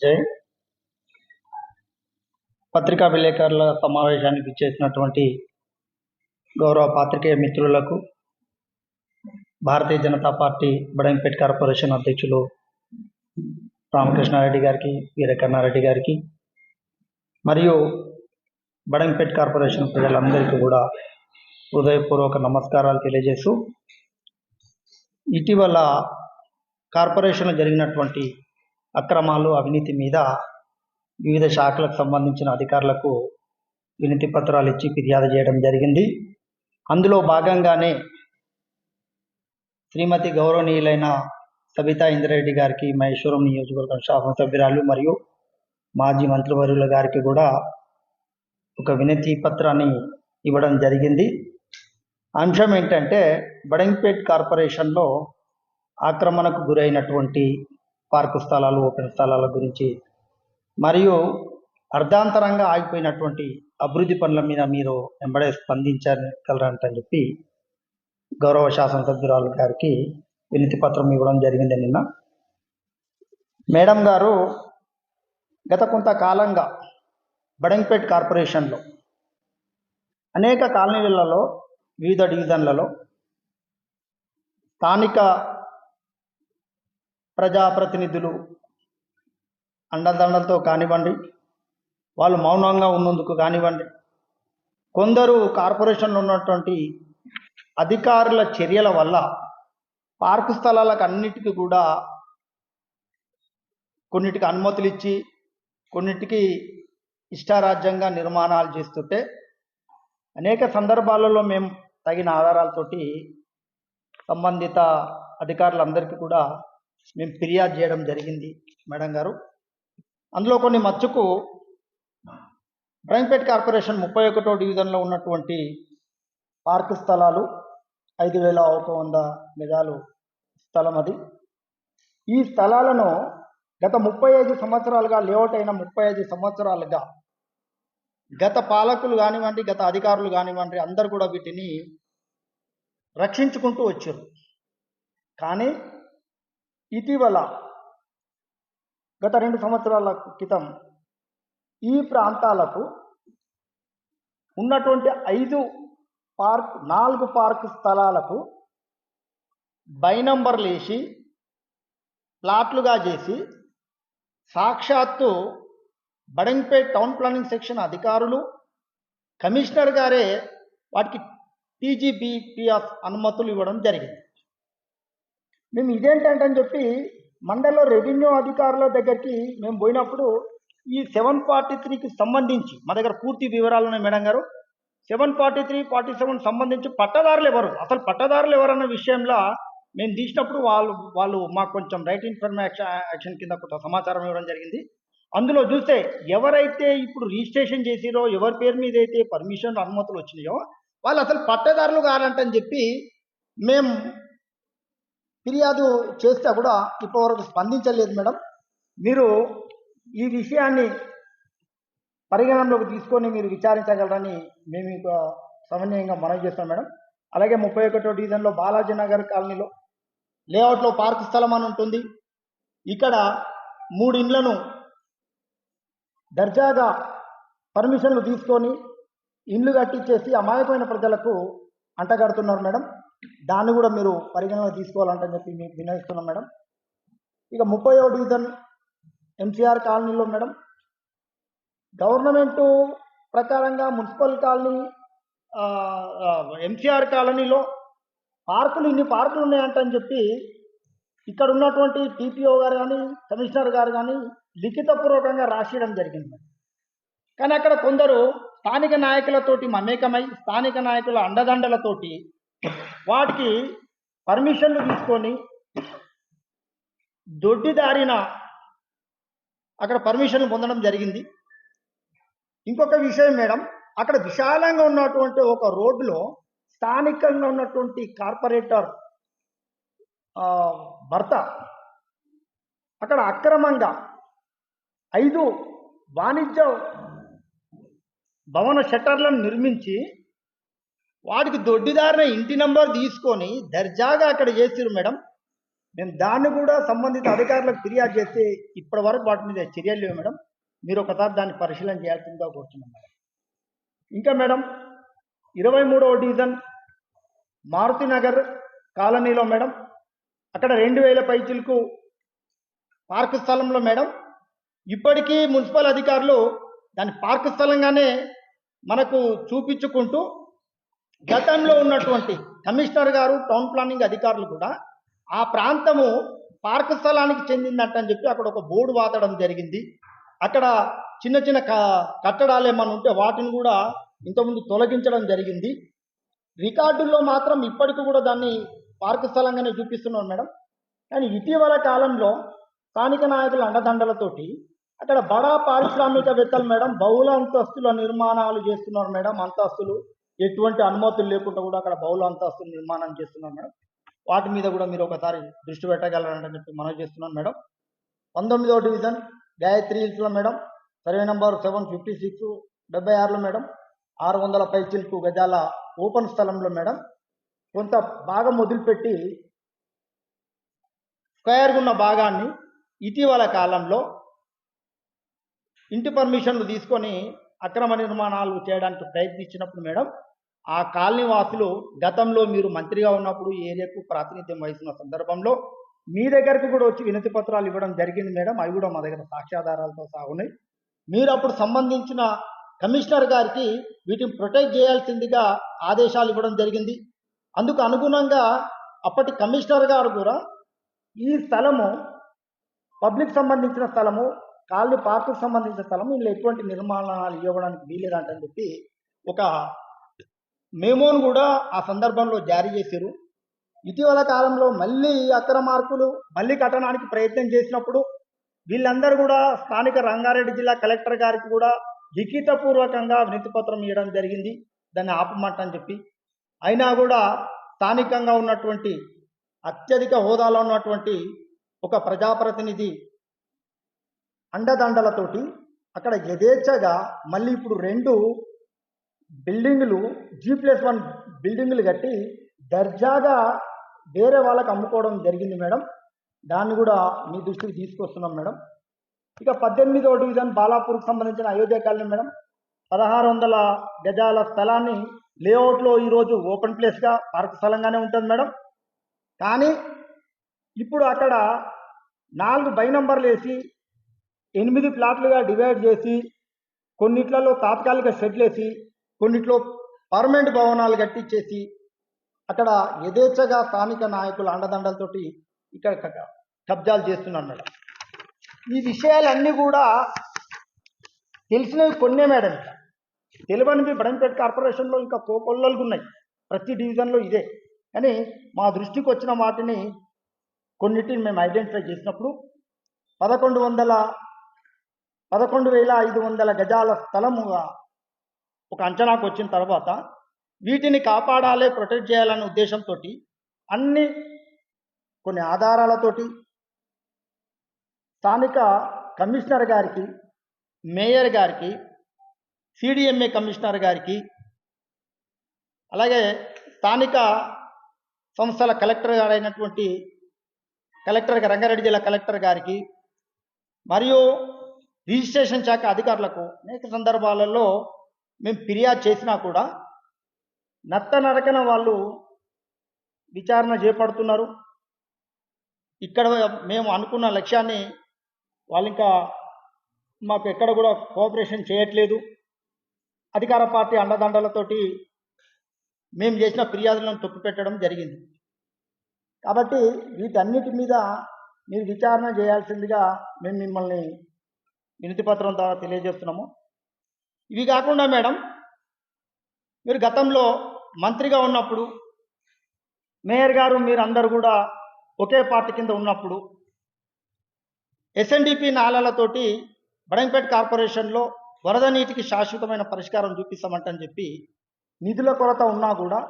జై. పత్రికా విలేకరుల సమావేశానికి చేసినటువంటి గౌరవ పాత్రికేయ మిత్రులకు భారతీయ జనతా పార్టీ బడంపేట్ కార్పొరేషన్ అధ్యక్షులు రామకృష్ణారెడ్డి గారికి వీరకన్నారెడ్డి గారికి మరియు బడంపేట్ కార్పొరేషన్ ప్రజలందరికీ కూడా హృదయపూర్వక నమస్కారాలు తెలియజేస్తూ ఇటీవల కార్పొరేషన్లో జరిగినటువంటి అక్రమాలు అవినీతి మీద వివిధ శాఖలకు సంబంధించిన అధికారులకు వినతి పత్రాలు ఇచ్చి ఫిర్యాదు చేయడం జరిగింది. అందులో భాగంగానే శ్రీమతి గౌరవనీయులైన సబితా ఇంద్రారెడ్డి గారికి మహేశ్వరం నియోజకవర్గం శాసనసభ్యురాలు మరియు మాజీ మంత్రివర్యుల గారికి కూడా ఒక వినతి పత్రాన్ని ఇవ్వడం జరిగింది. అంశం ఏంటంటే బడంపేట్ కార్పొరేషన్లో ఆక్రమణకు గురైనటువంటి పార్కు స్థలాలు ఓపెన్ స్థలాల గురించి. మరియు అర్ధాంతరంగా ఆగిపోయినటువంటి అభివృద్ధి పనుల మీద మీరు వెంబడే స్పందించగలరంటని చెప్పి గౌరవ శాసనసభ్యురాలు గారికి వినతి పత్రం ఇవ్వడం జరిగింది నిన్న. మేడం గారు గత కొంతకాలంగా బడంపేట్ కార్పొరేషన్లో అనేక కాలనీలలో వివిధ డివిజన్లలో స్థానిక ప్రజాప్రతినిధులు అండదండలతో కానివ్వండి వాళ్ళు మౌనంగా ఉన్నందుకు కానివ్వండి కొందరు కార్పొరేషన్లో ఉన్నటువంటి అధికారుల చర్యల వల్ల పార్కు స్థలాలకు అన్నిటికీ కూడా కొన్నిటికి అనుమతులు ఇచ్చి కొన్నిటికి ఇష్టారాజ్యంగా నిర్మాణాలు చేస్తుంటే అనేక సందర్భాలలో మేము తగిన ఆధారాలతోటి సంబంధిత అధికారులందరికీ కూడా మేము ఫిర్యాదు చేయడం జరిగింది మేడం గారు. అందులో కొన్ని మచ్చుకు బ్రైంపేట్ కార్పొరేషన్ ముప్పై ఒకటో డివిజన్లో ఉన్నటువంటి పార్కు స్థలాలు ఐదు వేల ఒక వంద నిజాలు స్థలం అది. ఈ స్థలాలను గత ముప్పై ఐదు సంవత్సరాలుగా లేఅవుట్ అయిన ముప్పై ఐదు సంవత్సరాలుగా గత పాలకులు కానివ్వండి గత అధికారులు కానివ్వండి అందరు కూడా వీటిని రక్షించుకుంటూ వచ్చారు. కానీ ఇటీవల గత రెండు సంవత్సరాల క్రితం ఈ ప్రాంతాలకు ఉన్నటువంటి ఐదు పార్క్ నాలుగు పార్క్ స్థలాలకు బై నంబర్లు వేసి ప్లాట్లుగా చేసి సాక్షాత్తు బడంపేట్ టౌన్ ప్లానింగ్ సెక్షన్ అధికారులు కమిషనర్ గారే వాటికి టీజీబీపీఎస్ అనుమతులు ఇవ్వడం జరిగింది. మేము ఇదేంటంటని చెప్పి మండల రెవెన్యూ అధికారుల దగ్గరికి మేము పోయినప్పుడు ఈ సెవెన్ ఫార్టీ త్రీకి సంబంధించి మా దగ్గర పూర్తి వివరాలు ఉన్నాయి మేడం గారు. Seven forty three forty seven సంబంధించి పట్టదారులు ఎవరు? అసలు పట్టదారులు ఎవరన్న విషయంలో మేము తీసినప్పుడు వాళ్ళు వాళ్ళు మాకు కొంచెం రైట్ ఇన్ఫర్మేషన్ యాక్షన్ కింద కొంత సమాచారం ఇవ్వడం జరిగింది. అందులో చూస్తే ఎవరైతే ఇప్పుడు రిజిస్ట్రేషన్ చేసిరో ఎవరి పేరు మీద అయితే పర్మిషన్ అనుమతులు వచ్చినాయో వాళ్ళు అసలు పట్టదారులు కారంటని చెప్పి మేము ఫిర్యాదు చేస్తే కూడా ఇప్పటివరకు స్పందించలేదు మేడం. మీరు ఈ విషయాన్ని పరిగణనలోకి తీసుకొని మీరు విచారించగలరని మేము ఇక సమన్వయంగా మనవి చేస్తాం మేడం. అలాగే ముప్పై ఒకటో డివిజన్లో బాలాజీ నగర్ కాలనీలో లేఅవుట్లో పార్క్ స్థలం అని ఉంటుంది. ఇక్కడ మూడు ఇండ్లను దర్జాగా పర్మిషన్లు తీసుకొని ఇండ్లు కట్టించేసి అమాయకమైన ప్రజలకు అంటగడుతున్నారు మేడం. దాన్ని కూడా మీరు పరిగణలో తీసుకోవాలంటని చెప్పి మీకు వినయిస్తున్నాం మేడం. ఇక ముప్పై డివిజన్ ఎంసీఆర్ కాలనీలో మేడం గవర్నమెంటు ప్రకారంగా మున్సిపల్ కాలనీ ఎంసీఆర్ కాలనీలో పార్కులు ఇన్ని పార్కులు ఉన్నాయంటని చెప్పి ఇక్కడ ఉన్నటువంటి టీపీఓ గారు కానీ కమిషనర్ గారు కానీ లిఖితపూర్వకంగా రాసియడం జరిగింది కానీ అక్కడ కొందరు స్థానిక నాయకులతోటి మమేకమై స్థానిక నాయకుల అండదండలతోటి వాటికి పర్మిషన్లు తీసుకొని దొడ్డిదారిన అక్కడ పర్మిషన్లు పొందడం జరిగింది. ఇంకొక విషయం మేడం అక్కడ విశాలంగా ఉన్నటువంటి ఒక రోడ్డులో స్థానికంగా ఉన్నటువంటి కార్పొరేటర్ భర్త అక్కడ అక్రమంగా ఐదు వాణిజ్య భవన షట్టర్లను నిర్మించి వాడికి దొడ్డిదారిన ఇంటి నంబర్ తీసుకొని దర్జాగా అక్కడ చేసిరు మేడం. మేము దాన్ని కూడా సంబంధిత అధికారులకు ఫిర్యాదు చేస్తే ఇప్పటి వరకు వాటి మీద చర్యలు లేవు మేడం. మీరు ఒకసారి దాన్ని పరిశీలన చేయాల్సిందిగా కోరుతున్నాం మేడం. ఇంకా మేడం ఇరవై మూడవ డివిజన్ మారుతి నగర్ కాలనీలో మేడం అక్కడ రెండు వేల పైచులకు పార్కు స్థలంలో మేడం ఇప్పటికీ మున్సిపల్ అధికారులు దాని పార్కు స్థలంగానే మనకు చూపించుకుంటూ గతంలో ఉన్నటువంటి కమిషనర్ గారు టౌన్ ప్లానింగ్ అధికారులు కూడా ఆ ప్రాంతము పార్క్ స్థలానికి చెందిందంట అని చెప్పి అక్కడ ఒక బోర్డు వాతడం జరిగింది. అక్కడ చిన్న చిన్న క కట్టడాలు ఏమైనా ఉంటే వాటిని కూడా ఇంతకుముందు తొలగించడం జరిగింది. రికార్డుల్లో మాత్రం ఇప్పటికి కూడా దాన్ని పార్క్ స్థలంగానే చూపిస్తున్నారు మేడం. కానీ ఇటీవల కాలంలో స్థానిక నాయకుల అండదండలతోటి అక్కడ బడా పారిశ్రామికవేత్తలు మేడం బహుళ అంతస్తుల నిర్మాణాలు చేస్తున్నారు మేడం అంతస్తులు. ఎటువంటి అనుమతులు లేకుండా కూడా అక్కడ బౌల అంతస్తులు నిర్మాణం చేస్తున్నారు మేడం. వాటి మీద కూడా మీరు ఒకసారి దృష్టి పెట్టగలరని చెప్పి మనం చేస్తున్నాం మేడం. పంతొమ్మిదవ డివిజన్ గాయత్రి హిల్స్లో madam. Survey number seven fifty six డెబ్బై ఆరులో మేడం. ఆరు వందల పైచిల్కు గజాల ఓపెన్ స్థలంలో మేడం. కొంత భాగం వదిలిపెట్టి స్క్వేర్గా ఉన్న భాగాన్ని ఇటీవల కాలంలో ఇంటి పర్మిషన్లు తీసుకొని అక్రమ నిర్మాణాలు చేయడానికి ప్రయత్నించినప్పుడు మేడం ఆ కాలనీ వాసులు గతంలో మీరు మంత్రిగా ఉన్నప్పుడు ఏరియాకు ప్రాతినిధ్యం వహిస్తున్న సందర్భంలో మీ దగ్గరకు కూడా వచ్చి వినతి పత్రాలు ఇవ్వడం జరిగింది మేడం. అవి కూడా మా దగ్గర సాక్ష్యాధారాలతో సహా ఉన్నాయి. మీరు అప్పుడు సంబంధించిన కమిషనర్ గారికి వీటిని ప్రొటెక్ట్ చేయాల్సిందిగా ఆదేశాలు ఇవ్వడం జరిగింది. అందుకు అనుగుణంగా అప్పటి కమిషనర్ గారు కూడా ఈ స్థలము పబ్లిక్ సంబంధించిన స్థలము కాలనీ పార్కుకు సంబంధించిన స్థలం వీళ్ళు ఎటువంటి నిర్మాణాలు ఇవ్వడానికి వీలేదంటని చెప్పి ఒక మేమోను కూడా ఆ సందర్భంలో జారీ చేశారు. ఇటీవల కాలంలో మళ్ళీ ఈ అక్రమార్కులు మళ్ళీ కట్టడానికి ప్రయత్నం చేసినప్పుడు వీళ్ళందరూ కూడా స్థానిక రంగారెడ్డి జిల్లా కలెక్టర్ గారికి కూడా లిఖితపూర్వకంగా వినతిపత్రం ఇవ్వడం జరిగింది. దాన్ని ఆపమంటని చెప్పి. అయినా కూడా స్థానికంగా ఉన్నటువంటి అత్యధిక హోదాలో ఉన్నటువంటి ఒక ప్రజాప్రతినిధి అండదండలతోటి అక్కడ యథేచ్ఛగా మళ్ళీ ఇప్పుడు రెండు బిల్డింగులు జీ ప్లస్ వన్ బిల్డింగులు కట్టి దర్జాగా వేరే వాళ్ళకి అమ్ముకోవడం జరిగింది మేడం. దాన్ని కూడా మీ దృష్టికి తీసుకొస్తున్నాం మేడం. ఇక పద్దెనిమిదవ డివిజన్ బాలాపూర్కి సంబంధించిన అయోధ్య కాలనీ మేడం. పదహారు వందల గజాల స్థలాన్ని లేఅవుట్లో ఈరోజు ఓపెన్ ప్లేస్గా పార్క్ స్థలంగానే ఉంటుంది మేడం. కానీ ఇప్పుడు అక్కడ నాలుగు బై నంబర్లు వేసి ఎనిమిది ప్లాట్లుగా డివైడ్ చేసి కొన్నిట్లలో తాత్కాలిక షెడ్లు వేసి కొన్నిట్లో పర్మనెంట్ భవనాలు కట్టించేసి అక్కడ యథేచ్ఛగా స్థానిక నాయకుల అండదండలతోటి ఇక్కడ కబ్జాలు చేస్తున్నాడు మేడం. ఈ విషయాలన్నీ కూడా తెలిసినవి కొన్నే మేడం ఇక్కడ. తెలియనివి బడంపేట కార్పొరేషన్లో ఇంకా కోకొల్లలుగా ఉన్నాయి. ప్రతి డివిజన్లో ఇదే. కానీ మా దృష్టికి వచ్చిన వాటిని కొన్నిటిని మేము ఐడెంటిఫై చేసినప్పుడు పదకొండు వందల పదకొండు వేల ఐదు వందల గజాల స్థలముగా ఒక అంచనాకు వచ్చిన తర్వాత వీటిని కాపాడాలి ప్రొటెక్ట్ చేయాలనే ఉద్దేశంతో అన్ని కొన్ని ఆధారాలతోటి స్థానిక కమిషనర్ గారికి మేయర్ గారికి సిడిఎంఏ కమిషనర్ గారికి అలాగే స్థానిక సంస్థల కలెక్టర్ గారైనటువంటి కలెక్టర్ రంగారెడ్డి జిల్లా కలెక్టర్ గారికి మరియు రిజిస్ట్రేషన్ శాఖ అధికారులకు అనేక సందర్భాలలో మేము ఫిర్యాదు చేసినా కూడా నత్త నరకన వాళ్ళు విచారణ చేపడుతున్నారు. ఇక్కడ మేము అనుకున్న లక్ష్యాన్ని వాళ్ళు ఇంకా మాకు ఎక్కడ కూడా కోఆపరేషన్ చేయట్లేదు. అధికార పార్టీ అండదండలతోటి మేము చేసిన ఫిర్యాదులను తొక్కిపెట్టడం జరిగింది. కాబట్టి వీటన్నిటి మీద మీరు విచారణ చేయాల్సిందిగా మేము మిమ్మల్ని వినతి పత్రం ద్వారా తెలియజేస్తున్నాము. ఇవి కాకుండా మేడం మీరు గతంలో మంత్రిగా ఉన్నప్పుడు మేయర్ గారు మీరు అందరు కూడా ఒకే పార్టీ కింద ఉన్నప్పుడు ఎస్ఎన్డిపి నాళాలతోటి బడంపేట కార్పొరేషన్లో వరద నీటికి శాశ్వతమైన పరిష్కారం చూపిస్తామంటని చెప్పి నిధుల కొరత ఉన్నా కూడా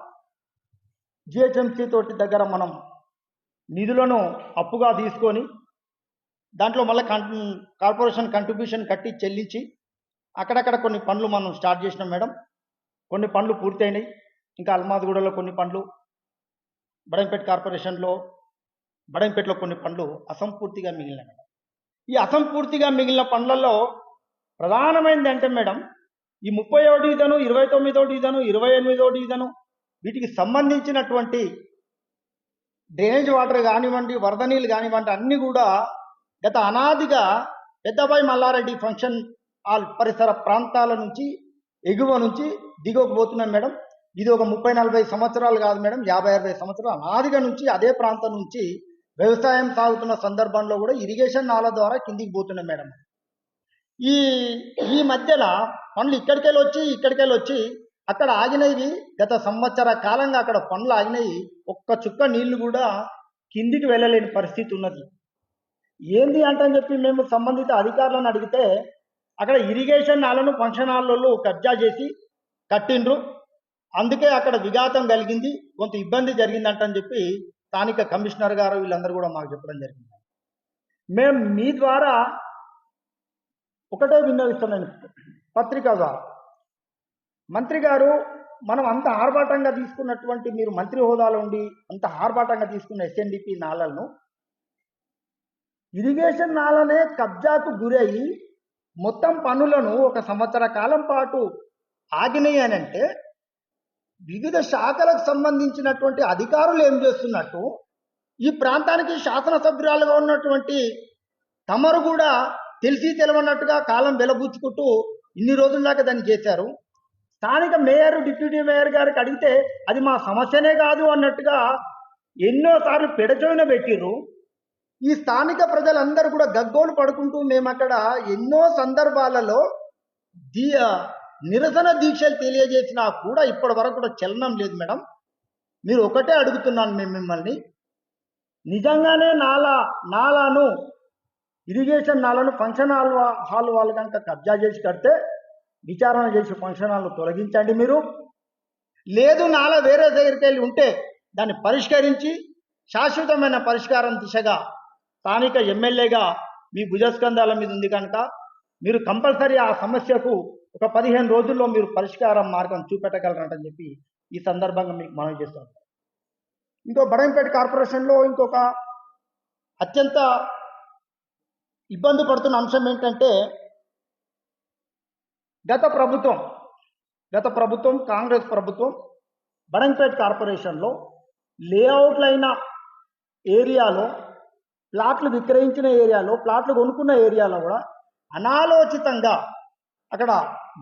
జిహెచ్ఎంసీ తోటి దగ్గర మనం నిధులను అప్పుగా తీసుకొని దాంట్లో మళ్ళీ కార్పొరేషన్ కంట్రిబ్యూషన్ కట్టి చెల్లించి అక్కడక్కడ కొన్ని పనులు మనం స్టార్ట్ చేసినాం మేడం. కొన్ని పనులు పూర్తయినాయి. ఇంకా అల్మాద్గూడలో కొన్ని పనులు బడంపేట కార్పొరేషన్లో బడంపేటలో కొన్ని పనులు అసంపూర్తిగా మిగిలినాయి మేడం. ఈ అసంపూర్తిగా మిగిలిన పనులలో ప్రధానమైనది అంటే మేడం ఈ ముప్పై డివిజను ఇరవై తొమ్మిదో ఇదను ఇరవై ఎనిమిదో ఇదను వీటికి సంబంధించినటువంటి డ్రైనేజ్ వాటర్ కానివ్వండి వరద నీళ్ళు కానివ్వండి అన్నీ కూడా గత అనాదిగా పెద్దబాయి మల్లారెడ్డి ఫంక్షన్ హాల్ పరిసర ప్రాంతాల నుంచి ఎగువ నుంచి దిగువకు పోతున్నాం మేడం. ఇది ఒక ముప్పై నలభై సంవత్సరాలు కాదు మేడం యాభై అరవై సంవత్సరాలు. అనాదిగా నుంచి అదే ప్రాంతం నుంచి వ్యవసాయం సాగుతున్న సందర్భంలో కూడా ఇరిగేషన్ నాల ద్వారా కిందికి పోతున్నాం మేడం. ఈ ఈ మధ్యలో పనులు ఇక్కడికెళ్ళి వచ్చి ఇక్కడికెళ్ళి వచ్చి అక్కడ ఆగినవి గత సంవత్సర కాలంగా అక్కడ పనులు ఆగినవి ఒక్క చుక్క నీళ్ళు కూడా కిందికి వెళ్ళలేని పరిస్థితి ఉన్నది. ఏంది అంటని చెప్పి మేము సంబంధిత అధికారులను అడిగితే అక్కడ ఇరిగేషన్ నాలను ఫంక్షన్ హాల్లో కబ్జా చేసి కట్టిండ్రు. అందుకే అక్కడ విఘాతం కలిగింది కొంత ఇబ్బంది జరిగిందంటని చెప్పి స్థానిక కమిషనర్ గారు వీళ్ళందరూ కూడా మాకు చెప్పడం జరిగింది. మేము మీ ద్వారా ఒకటే విన్నవిస్తున్నాను పత్రిక ద్వారా. మంత్రి గారు మనం అంత ఆర్భాటంగా తీసుకున్నటువంటి మీరు మంత్రి హోదాలో ఉండి అంత ఆర్భాటంగా తీసుకున్న ఎస్ఎన్డిపి నాళలను ఇరిగేషన్ నాలనే కబ్జాకు గురయ్యి మొత్తం పనులను ఒక సంవత్సర కాలం పాటు ఆగినాయి అని అంటే వివిధ శాఖలకు సంబంధించినటువంటి అధికారులు ఏం చేస్తున్నట్టు ఈ ప్రాంతానికి శాసనసభ్యురాలుగా ఉన్నటువంటి తమరు కూడా తెలిసి తెలవన్నట్టుగా కాలం వెలబుచ్చుకుంటూ ఇన్ని రోజుల దాకా దాన్ని చేశారు. స్థానిక మేయర్ డిప్యూటీ మేయర్ గారికి అడిగితే అది మా సమస్యనే కాదు అన్నట్టుగా ఎన్నోసార్లు పెడచోయిన పెట్టిర్రు. ఈ స్థానిక ప్రజలందరూ కూడా గగ్గోలు పడుకుంటూ మేము అక్కడ ఎన్నో సందర్భాలలో దీ నిరసన దీక్షలు తెలియజేసినా కూడా ఇప్పటి వరకు కూడా చలనం లేదు మేడం. మీరు ఒకటే అడుగుతున్నాను మేము మిమ్మల్ని. నిజంగానే నాలా నాలాను ఇరిగేషన్ నాలను ఫంక్షన్ హాల్ హాల్ వాళ్ళు కనుక కబ్జా చేసి కడితే విచారణ చేసి ఫంక్షన్ హాల్ను తొలగించండి మీరు. లేదు నాల వేరే దగ్గరికి వెళ్ళి ఉంటే దాన్ని పరిష్కరించి శాశ్వతమైన పరిష్కారం దిశగా స్థానిక ఎమ్మెల్యేగా మీ భుజస్కంధాల మీద ఉంది కనుక మీరు కంపల్సరీ ఆ సమస్యకు ఒక పదిహేను రోజుల్లో మీరు పరిష్కారం మార్గం చూపెట్టగలరంటని చెప్పి ఈ సందర్భంగా మీకు మనం చేస్తాం. ఇంకో బడంపేట కార్పొరేషన్లో ఇంకొక అత్యంత ఇబ్బంది పడుతున్న అంశం ఏంటంటే గత ప్రభుత్వం గత ప్రభుత్వం కాంగ్రెస్ ప్రభుత్వం బడంపేట్ కార్పొరేషన్లో లేఅవుట్లైన ఏరియాలో ప్లాట్లు విక్రయించిన ఏరియాలో ప్లాట్లు కొనుక్కున్న ఏరియాలో కూడా అనాలోచితంగా అక్కడ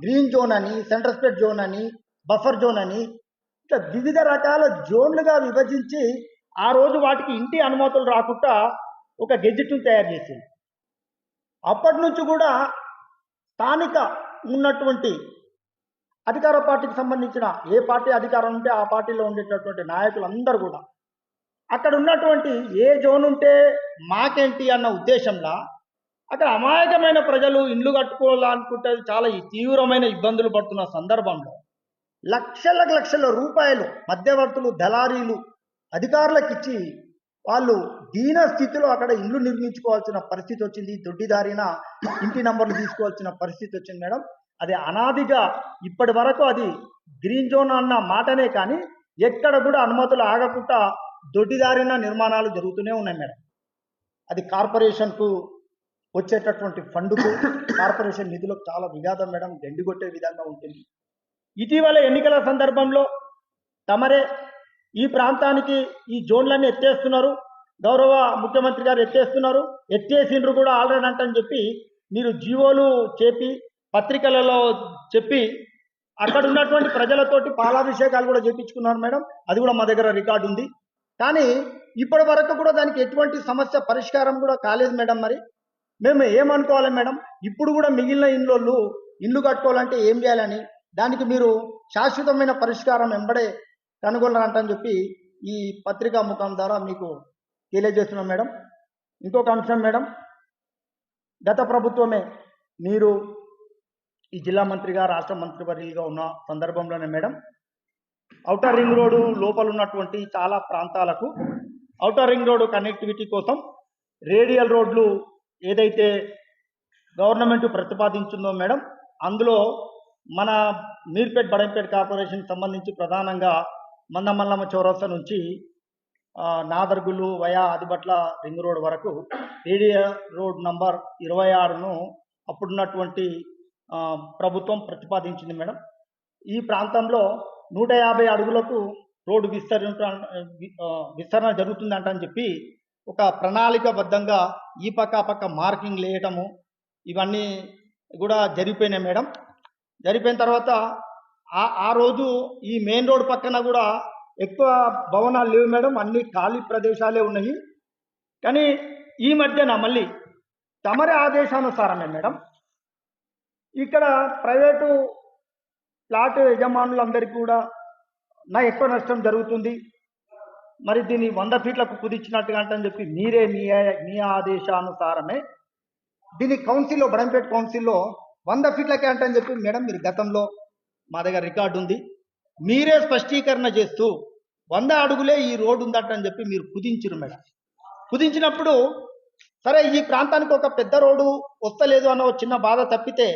గ్రీన్ జోన్ అని సెంటర్ స్పేట్ జోన్ అని బఫర్ జోన్ అని ఇట్లా వివిధ రకాల జోన్లుగా విభజించి ఆ రోజు వాటికి ఇంటి అనుమతులు రాకుండా ఒక గెజిట్ను తయారు చేసింది. అప్పటి నుంచి కూడా స్థానిక ఉన్నటువంటి అధికార పార్టీకి సంబంధించిన ఏ పార్టీ అధికారం ఉంటే ఆ పార్టీలో ఉండేటటువంటి నాయకులందరూ కూడా అక్కడ ఉన్నటువంటి ఏ జోన్ ఉంటే మాకేంటి అన్న ఉద్దేశంలో అక్కడ అమాయకమైన ప్రజలు ఇండ్లు కట్టుకోవాలనుకుంటే చాలా తీవ్రమైన ఇబ్బందులు పడుతున్న సందర్భంలో లక్షల లక్షల రూపాయలు మధ్యవర్తులు దళారీలు అధికారులకు ఇచ్చి వాళ్ళు దీన స్థితిలో అక్కడ ఇల్లు నిర్మించుకోవాల్సిన పరిస్థితి వచ్చింది. దొడ్డిదారిన ఇంటి నంబర్లు తీసుకోవాల్సిన పరిస్థితి వచ్చింది మేడం. అది అనాదిగా ఇప్పటి వరకు అది గ్రీన్ జోన్ అన్న మాటనే కానీ ఎక్కడ కూడా అనుమతులు ఆగకుండా దొడ్డిదారిన నిర్మాణాలు జరుగుతూనే ఉన్నాయి మేడం. అది కార్పొరేషన్కు వచ్చేటటువంటి ఫండ్కు కార్పొరేషన్ నిధులకు చాలా విఘాతం మేడం గండిగొట్టే విధంగా ఉంటుంది. ఇటీవల ఎన్నికల సందర్భంలో తమరే ఈ ప్రాంతానికి ఈ జోన్లన్నీ ఎత్తేస్తున్నారు. గౌరవ ముఖ్యమంత్రి గారు ఎత్తేస్తున్నారు. ఎత్తేసిండ్రు కూడా ఆల్రెడీ అంటని చెప్పి మీరు జీవోలు చెప్పి పత్రికలలో చెప్పి అక్కడ ఉన్నటువంటి ప్రజలతోటి పాలాభిషేకాలు కూడా చేపించుకున్నారు మేడం. అది కూడా మా దగ్గర రికార్డు ఉంది కానీ ఇప్పటి వరకు కూడా దానికి ఎటువంటి సమస్య పరిష్కారం కూడా కాలేదు మేడం మరి. మేము ఏమనుకోవాలి మేడం? ఇప్పుడు కూడా మిగిలిన ఇండ్లు ఇల్లు కట్టుకోవాలంటే ఏం చేయాలని? దానికి మీరు శాశ్వతమైన పరిష్కారం వెంబడే కనుగొనాలంటని చెప్పి ఈ పత్రికా ముఖం ద్వారా మీకు తెలియజేస్తున్నాం మేడం. ఇంకొక అంశం మేడం. గత ప్రభుత్వమే మీరు ఈ జిల్లా మంత్రిగా రాష్ట్ర మంత్రివర్యులుగా ఉన్న సందర్భంలోనే మేడం ఔటర్ రింగ్ రోడ్డు లోపల ఉన్నటువంటి చాలా ప్రాంతాలకు ఔటర్ రింగ్ రోడ్డు కనెక్టివిటీ కోసం రేడియల్ రోడ్లు ఏదైతే గవర్నమెంట్ ప్రతిపాదించిందో మేడం అందులో మన మీర్పేట్ బడంపేట్ కార్పొరేషన్ సంబంధించి ప్రధానంగా మందమల్లమ్మ చౌరస్తా నుంచి Nadergul Nadergul via Adibatla ring road వరకు రేడియల్ రోడ్ నంబర్ ఇరవై ఆరును అప్పుడున్నటువంటి ప్రభుత్వం ప్రతిపాదించింది మేడం. ఈ ప్రాంతంలో నూట యాభై అడుగులకు రోడ్డు విస్తరణ విస్తరణ జరుగుతుందంట అని చెప్పి ఒక ప్రణాళికబద్ధంగా ఈ పక్క ఆ పక్క మార్కింగ్ లేయటము ఇవన్నీ కూడా జరిగిపోయినాయి మేడం. జరిగిపోయిన తర్వాత ఆ ఆ రోజు ఈ మెయిన్ రోడ్ పక్కన కూడా ఎక్కువ భవనాలు లేవు మేడం. అన్ని ఖాళీ ప్రదేశాలే ఉన్నాయి. కానీ ఈ మధ్యన మళ్ళీ తమరి ఆదేశానుసారమే మేడం. ఇక్కడ ప్రైవేటు ప్లాట్ యజమానులందరికీ కూడా నా ఎక్కువ నష్టం జరుగుతుంది. మరి దీన్ని వంద ఫీట్లకు కుదించినట్టుగా అంటని చెప్పి మీరే మీ మీ ఆదేశానుసారమే దీని కౌన్సిల్లో బడంపేట కౌన్సిల్లో వంద ఫీట్లకే అంటని చెప్పి మేడం మీరు గతంలో మా దగ్గర రికార్డు ఉంది. మీరే స్పష్టీకరణ చేస్తూ వంద అడుగులే ఈ రోడ్డు ఉందట అని చెప్పి మీరు కుదించరు మేడం. కుదించినప్పుడు సరే ఈ ప్రాంతానికి ఒక పెద్ద రోడ్డు వస్తలేదు అన్న చిన్న బాధ తప్పితే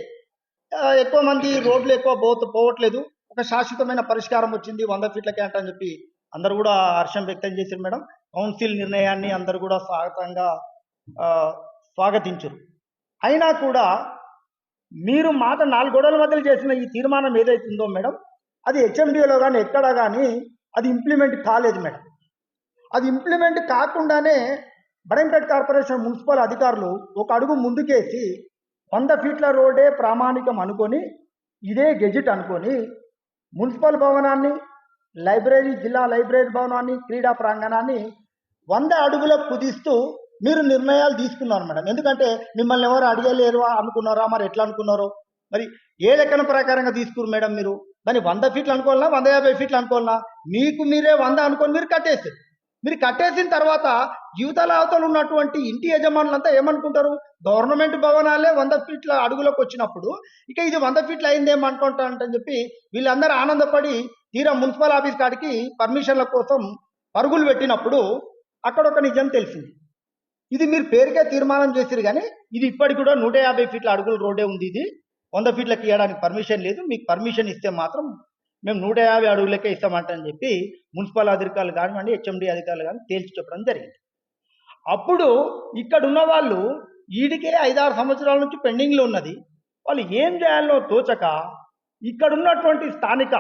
ఎక్కువ మంది రోడ్లు ఎక్కువ పోత పోవట్లేదు. ఒక శాశ్వతమైన పరిష్కారం వచ్చింది. వంద ఫీట్ల క్యాంట్ అని చెప్పి అందరు కూడా హర్షం వ్యక్తం చేశారు మేడం. కౌన్సిల్ నిర్ణయాన్ని అందరు కూడా స్వాగతంగా స్వాగతించరు. అయినా కూడా మీరు మాట నాలుగోడల మధ్యలో చేసిన ఈ తీర్మానం ఏదైతుందో మేడం అది హెచ్ఎండిఏలో కానీ ఎక్కడ కానీ అది ఇంప్లిమెంట్ కాలేదు మేడం. అది ఇంప్లిమెంట్ కాకుండానే బడంపేట కార్పొరేషన్ మున్సిపల్ అధికారులు ఒక అడుగు ముందుకేసి వంద ఫీట్ల రోడ్డే ప్రామాణికం అనుకొని ఇదే గెజిట్ అనుకొని మున్సిపల్ భవనాన్ని లైబ్రరీ జిల్లా లైబ్రరీ భవనాన్ని క్రీడా ప్రాంగణాన్ని వంద అడుగుల కుదిస్తూ మీరు నిర్ణయాలు తీసుకున్నారు మేడం. ఎందుకంటే మిమ్మల్ని ఎవరు అడగలేరు అనుకున్నారా? మరి ఎట్లా అనుకున్నారో? మరి ఏ లెక్కన ప్రకారంగా తీసుకురు మేడం మీరు? దాన్ని వంద ఫీట్లు అనుకోవాలన్నా వంద యాభై ఫీట్లు అనుకోవాలన్నా మీకు మీరే వంద అనుకొని మీరు కట్టేసారు మీరు కట్టేసిన తర్వాత యువతల అవతల ఉన్నటువంటి ఇంటి యజమానులంతా ఏమనుకుంటారు? గవర్నమెంట్ భవనాలే వంద ఫీట్ల అడుగులోకి వచ్చినప్పుడు ఇక ఇది వంద ఫీట్లు అయిందేమో అనుకుంటారంటని చెప్పి వీళ్ళందరూ ఆనందపడి తీరా మున్సిపల్ ఆఫీస్ కాడికి పర్మిషన్ల కోసం పరుగులు పెట్టినప్పుడు అక్కడ ఒక నిజం తెలిసింది. ఇది మీరు పేరుకే తీర్మానం చేసిరు కానీ ఇది ఇప్పటికి కూడా నూట యాభై ఫీట్ల అడుగుల రోడ్డే ఉంది ఇది. వంద ఫీట్లకి ఇవ్వడానికి పర్మిషన్ లేదు. మీకు పర్మిషన్ ఇస్తే మాత్రం మేము నూట యాభై అడుగులకే ఇస్తామంటని చెప్పి మున్సిపల్ అధికారులు కానివ్వండి హెచ్ఎండి అధికారులు కానీ తేల్చి చెప్పడం జరిగింది. అప్పుడు ఇక్కడ ఉన్న వాళ్ళు వీడికే ఐదారు సంవత్సరాల నుంచి పెండింగ్లో ఉన్నది. వాళ్ళు ఏం చేయాలో తోచక ఇక్కడ ఉన్నటువంటి స్థానిక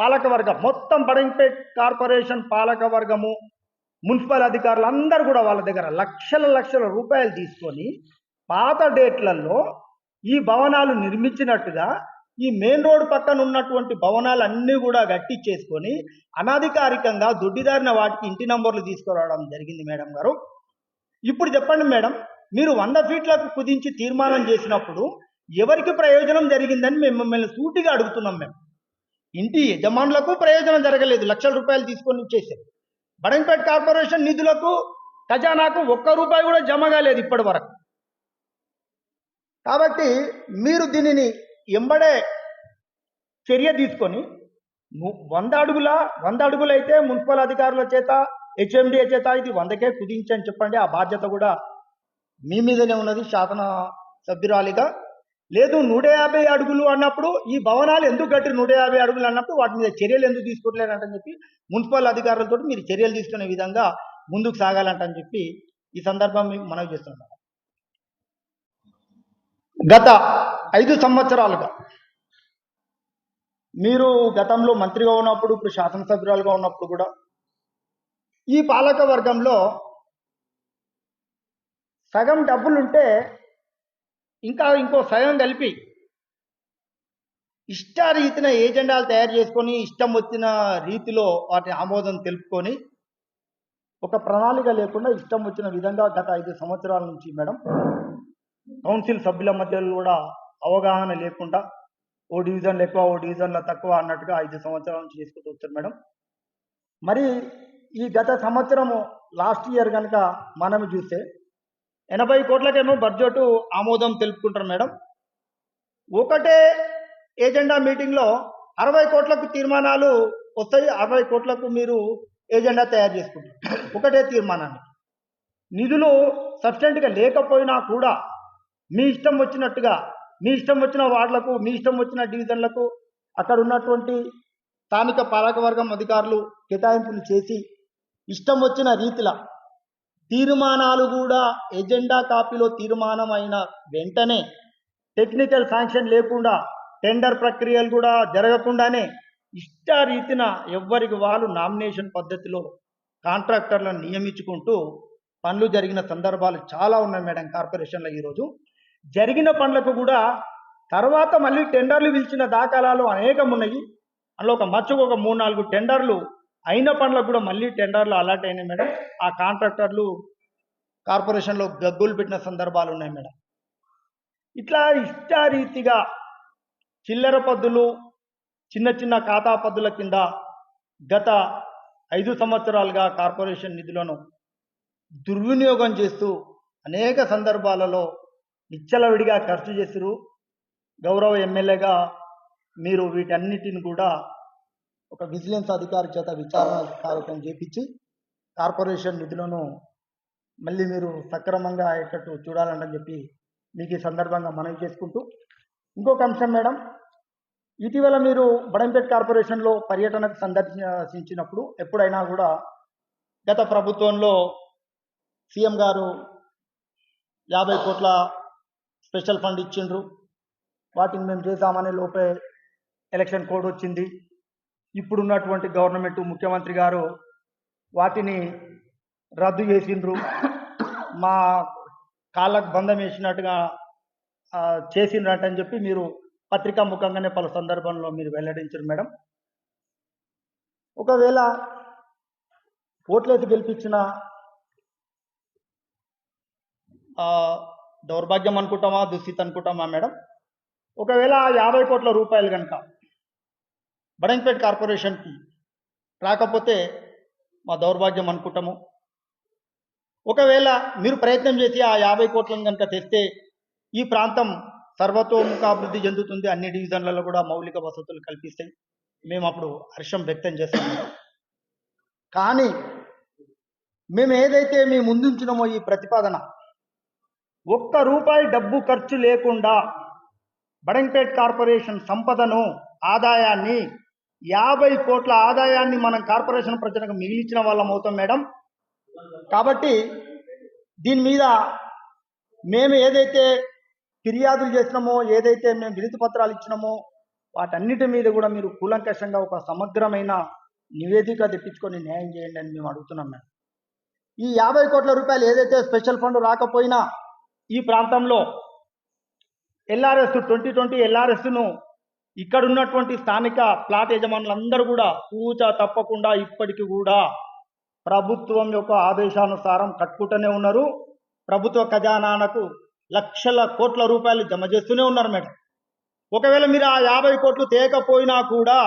పాలకవర్గం మొత్తం బడంపేట్ కార్పొరేషన్ పాలకవర్గము మున్సిపల్ అధికారులు అందరూ కూడా వాళ్ళ దగ్గర లక్షల లక్షల రూపాయలు తీసుకొని పాత డేట్లలో ఈ భవనాలు నిర్మించినట్టుగా ఈ మెయిన్ రోడ్ పక్కన ఉన్నటువంటి భవనాలు అన్నీ కూడా గట్టించేసుకొని అనధికారికంగా దొడ్డిదారిన వాటికి ఇంటి నంబర్లు తీసుకురావడం జరిగింది మేడం గారు. ఇప్పుడు చెప్పండి మేడం మీరు వంద ఫీట్లకు కుదించి తీర్మానం చేసినప్పుడు ఎవరికి ప్రయోజనం జరిగిందని మేము మిమ్మల్ని సూటిగా అడుగుతున్నాం మేము ఇంటి యజమానులకు ప్రయోజనం జరగలేదు లక్షల రూపాయలు తీసుకొని ఇచ్చేసారు బడంపేట కార్పొరేషన్ నిధులకు ఖజానాకు ఒక్క రూపాయి కూడా జమ కాలేదు ఇప్పటి వరకు. కాబట్టి మీరు దీనిని ఎంబడే చర్య తీసుకొని వంద అడుగుల వంద అడుగులైతే మున్సిపల్ అధికారుల చేత హెచ్ఎండిఏ చేత ఇది వందకే కుదించని చెప్పండి. ఆ బాధ్యత కూడా మీ మీదనే ఉన్నది శాసన సభ్యురాలిగా. లేదు నూట యాభై అడుగులు అన్నప్పుడు ఈ భవనాలు ఎందుకు కట్టి నూట యాభై అడుగులు అన్నప్పుడు వాటి మీద చర్యలు ఎందుకు తీసుకోవట్లేదంటని చెప్పి మున్సిపల్ అధికారులతో మీరు చర్యలు తీసుకునే విధంగా ముందుకు సాగాలంటని చెప్పి ఈ సందర్భం మీకు మనవి చేస్తున్నాం గత ఐదు సంవత్సరాలుగా. మీరు గతంలో మంత్రిగా ఉన్నప్పుడు ఇప్పుడు శాసనసభ్యురాలుగా ఉన్నప్పుడు కూడా ఈ పాలక వర్గంలో సగం డబ్బులుంటే ఇంకా ఇంకో సగం కలిపి ఇష్టారీతిన ఏజెండాలు తయారు చేసుకొని ఇష్టం వచ్చిన రీతిలో వాటి ఆమోదం తెలుపుకొని ఒక ప్రణాళిక లేకుండా ఇష్టం వచ్చిన విధంగా గత ఐదు సంవత్సరాల నుంచి మేడం కౌన్సిల్ సభ్యుల మధ్యలో కూడా అవగాహన లేకుండా ఓ డివిజన్లు ఎక్కువ ఓ డివిజన్లో తక్కువ అన్నట్టుగా ఐదు సంవత్సరాల నుంచి చేసుకుంటూ వచ్చారు మేడం. మరి ఈ గత సంవత్సరము లాస్ట్ ఇయర్ కనుక మనం చూస్తే ఎనభై కోట్లకేమో బడ్జెట్ ఆమోదం తెలుపుకుంటారు మేడం. ఒకటే ఏజెండా మీటింగ్లో అరవై కోట్లకు తీర్మానాలు వస్తాయి అరవై కోట్లకు మీరు ఏజెండా తయారు చేసుకుంటారు. ఒకటే తీర్మానాన్ని. నిధులు సబ్స్టెంట్గా లేకపోయినా కూడా మీ ఇష్టం వచ్చినట్టుగా మీ ఇష్టం వచ్చిన వార్డులకు మీ ఇష్టం వచ్చిన డివిజన్లకు అక్కడ ఉన్నటువంటి స్థానిక పాలకవర్గం అధికారులు కేటాయింపులు చేసి ఇష్టం వచ్చిన రీతిలో తీర్మానాలు కూడా ఎజెండా కాపీలో తీర్మానం అయిన వెంటనే టెక్నికల్ శాంక్షన్ లేకుండా టెండర్ ప్రక్రియలు కూడా జరగకుండానే ఇష్ట రీతిన ఎవ్వరికి వాళ్ళు నామినేషన్ పద్ధతిలో కాంట్రాక్టర్లను నియమించుకుంటూ పనులు జరిగిన సందర్భాలు చాలా ఉన్నాయి మేడం కార్పొరేషన్లో ఈరోజు. జరిగిన పనులకు కూడా తర్వాత మళ్ళీ టెండర్లు పిలిచిన దాఖలాలు అనేకం ఉన్నాయి. అందులో ఒక మచ్చుకు ఒక మూడు నాలుగు టెండర్లు అయిన పనులకు కూడా మళ్ళీ టెండర్లు అలాట్ అయినాయి మేడం. ఆ కాంట్రాక్టర్లు కార్పొరేషన్లో గగ్గులు పెట్టిన సందర్భాలు ఉన్నాయి మేడం. ఇట్లా ఇష్టారీతిగా చిల్లర పద్దులు చిన్న చిన్న ఖాతా పద్దుల కింద గత ఐదు సంవత్సరాలుగా కార్పొరేషన్ నిధులను దుర్వినియోగం చేస్తూ అనేక సందర్భాలలో విచ్చలవిడిగా ఖర్చు చేసిరు. గౌరవ ఎమ్మెల్యేగా మీరు వీటన్నిటిని కూడా ఒక విజిలెన్స్ అధికారి చేత విచారణ కార్యక్రమం చేపించి కార్పొరేషన్ నిధులను మళ్ళీ మీరు సక్రమంగా అయ్యేటట్టు చూడాలని చెప్పి మీకు ఈ సందర్భంగా మనవి చేసుకుంటూ ఇంకొక అంశం మేడం ఇటీవల మీరు బడంపేట్ కార్పొరేషన్లో పర్యటనకు సందర్శించినప్పుడు ఎప్పుడైనా కూడా గత ప్రభుత్వంలో సీఎం గారు యాభై కోట్ల స్పెషల్ ఫండ్ ఇచ్చిండ్రు. వాటిని మేము చేశామనే లోపే ఎలక్షన్ కోడ్ వచ్చింది. ఇప్పుడున్నటువంటి గవర్నమెంట్ ముఖ్యమంత్రి గారు వాటిని రద్దు చేసిండ్రు. మా కాళ్ళకు బంధం వేసినట్టుగా ఆ, చేసిండ్రట అని చెప్పి మీరు పత్రికా ముఖంగానే పలు సందర్భంలో మీరు వెల్లడించారు మేడం. ఒకవేళ ఓట్లేసి గెలిపించిన దౌర్భాగ్యం అనుకుంటామా దుస్థితి అనుకుంటామా మేడం? ఒకవేళ ఆ యాభై కోట్ల రూపాయలు కనుక బడంపేట్ కార్పొరేషన్కి రాకపోతే మా దౌర్భాగ్యం అనుకుంటాము. ఒకవేళ మీరు ప్రయత్నం చేసి ఆ యాభై కోట్లను కనుక తెస్తే ఈ ప్రాంతం సర్వతోముఖాభివృద్ధి చెందుతుంది అన్ని డివిజన్లలో కూడా మౌలిక వసతులు కల్పిస్తాయి. మేము అప్పుడు హర్షం వ్యక్తం చేస్తాము కానీ మేము ఏదైతే మీ ముందుంచినామో ఈ ప్రతిపాదన ఒక్క రూపాయి డబ్బు ఖర్చు లేకుండా బడంపేట్ కార్పొరేషన్ సంపదను ఆదాయాన్ని యాభై కోట్ల ఆదాయాన్ని మనం కార్పొరేషన్ ప్రజలకు మిగిలించిన వాళ్ళం అవుతాం మేడం. కాబట్టి దీని మీద మేము ఏదైతే ఫిర్యాదులు చేసినామో ఏదైతే మేము వినతి పత్రాలు ఇచ్చినామో వాటన్నిటి మీద కూడా మీరు కూలంకషంగా ఒక సమగ్రమైన నివేదిక తెప్పించుకొని న్యాయం చేయండి అని మేము అడుగుతున్నాం మేడం. ఈ యాభై కోట్ల రూపాయలు ఏదైతే స్పెషల్ ఫండ్ రాకపోయినా ఈ ప్రాంతంలో ఎల్ఆర్ఎస్ ట్వంటీ ట్వంటీ ఎల్ఆర్ఎస్ను ఇక్కడ ఉన్నటువంటి స్థానిక ప్లాట్ యజమానులందరూ కూడా పూచ తప్పకుండా ఇప్పటికి కూడా ప్రభుత్వం యొక్క ఆదేశానుసారం కట్టుకుంటూనే ఉన్నారు. ప్రభుత్వ ఖజానాకు లక్షల కోట్ల రూపాయలు జమ చేస్తూనే ఉన్నారు మేడం. ఒకవేళ మీరు ఆ యాభై కోట్లు తేకపోయినా కూడా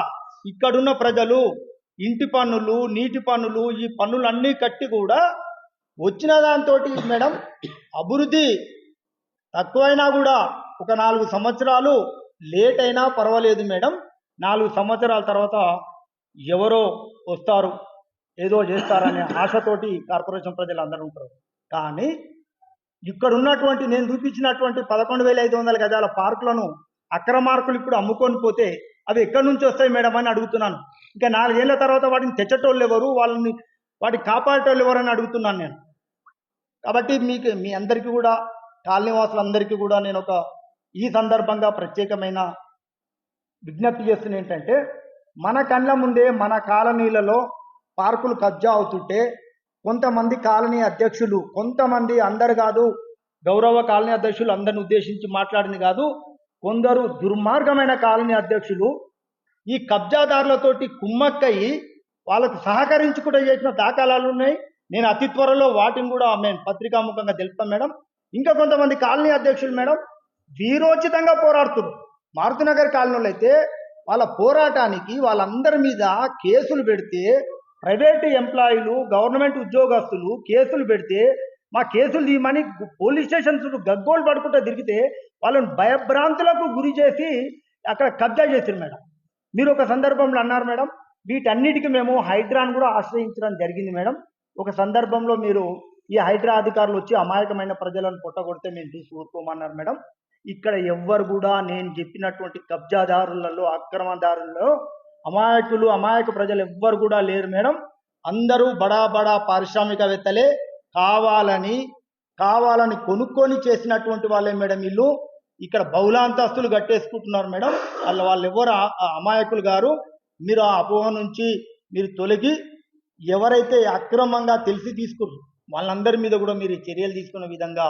ఇక్కడున్న ప్రజలు ఇంటి పన్నులు నీటి పన్నులు ఈ పన్నులన్నీ కట్టి కూడా వచ్చిన దాంతో మేడం అభివృద్ధి తక్కువైనా కూడా ఒక నాలుగు సంవత్సరాలు లేట్ అయినా పర్వాలేదు మేడం. నాలుగు సంవత్సరాల తర్వాత ఎవరో వస్తారు ఏదో చేస్తారనే ఆశతోటి కార్పొరేషన్ ప్రజలు అందరూ ఉంటారు. కానీ ఇక్కడ ఉన్నటువంటి నేను చూపించినటువంటి పదకొండు వేల ఐదు వందల గజాల పార్కులను అక్రమార్కులు ఇప్పుడు అమ్ముకొని పోతే అవి ఎక్కడి నుంచి వస్తాయి మేడం అని అడుగుతున్నాను. ఇంకా నాలుగేళ్ళ తర్వాత వాటిని తెచ్చటోళ్ళు ఎవరు? వాళ్ళని వాటిని కాపాడేటోళ్ళు ఎవరు అని అడుగుతున్నాను నేను. కాబట్టి మీకు మీ అందరికీ కూడా కాలనీ వాసులందరికీ కూడా నేను ఒక ఈ సందర్భంగా ప్రత్యేకమైన విజ్ఞప్తి చేస్తున్న ఏంటంటే మన కళ్ళ ముందే మన కాలనీలలో పార్కులు కబ్జా అవుతుంటే కొంతమంది కాలనీ అధ్యక్షులు కొంతమంది అందరు కాదు గౌరవ కాలనీ అధ్యక్షులు అందరిని ఉద్దేశించి మాట్లాడింది కాదు కొందరు దుర్మార్గమైన కాలనీ అధ్యక్షులు ఈ కబ్జాదారులతోటి కుమ్మక్కయి వాళ్ళకు కూడా చేసిన దాఖలాలు ఉన్నాయి. నేను అతి త్వరలో వాటిని కూడా మేము పత్రికాముఖంగా తెలుపుతాం మేడం. ఇంకా కొంతమంది కాలనీ అధ్యక్షులు మేడం వీరోచితంగా పోరాడుతున్నారు. మారుతినగర్ కాలనీలో అయితే వాళ్ళ పోరాటానికి వాళ్ళందరి మీద కేసులు పెడితే ప్రైవేట్ ఎంప్లాయీలు గవర్నమెంట్ ఉద్యోగస్తులు కేసులు పెడితే మా కేసులు తీయమని పోలీస్ స్టేషన్స్ గగ్గోలు పడుకుంటూ తిరిగితే వాళ్ళని భయభ్రాంతులకు గురి చేసి అక్కడ కబ్జా చేశారు మేడం. మీరు ఒక సందర్భంలో అన్నారు మేడం వీటన్నిటికీ మేము హైడ్రాన్ కూడా ఆశ్రయించడం జరిగింది మేడం. ఒక సందర్భంలో మీరు ఈ హైడ్రా అధికారులు వచ్చి అమాయకమైన ప్రజలను పొట్టగొడితే మేము చూసి ఊరుకోమన్నారు మేడం. ఇక్కడ ఎవ్వరు కూడా నేను చెప్పినటువంటి కబ్జాదారులలో అక్రమదారులలో అమాయకులు అమాయక ప్రజలు ఎవ్వరు కూడా లేరు మేడం. అందరూ బడా బడా పారిశ్రామికవేత్తలే. కావాలని కావాలని కొనుక్కొని చేసినటువంటి వాళ్ళే మేడం వీళ్ళు. ఇక్కడ బహుళాంతస్తులు కట్టేసుకుంటున్నారు మేడం. వాళ్ళ వాళ్ళు ఎవరు ఆ అమాయకులు గారు. మీరు ఆ అపోహ నుంచి మీరు తొలగి ఎవరైతే అక్రమంగా తెలిసి తీసుకున్నారు వాళ్ళందరి మీద కూడా మీరు చర్యలు తీసుకునే విధంగా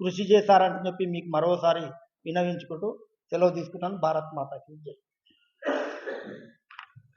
కృషి చేశారని చెప్పి మీకు మరోసారి వినవించుకుంటూ సెలవు తీసుకుంటాను. భారత్ మాతకి జై.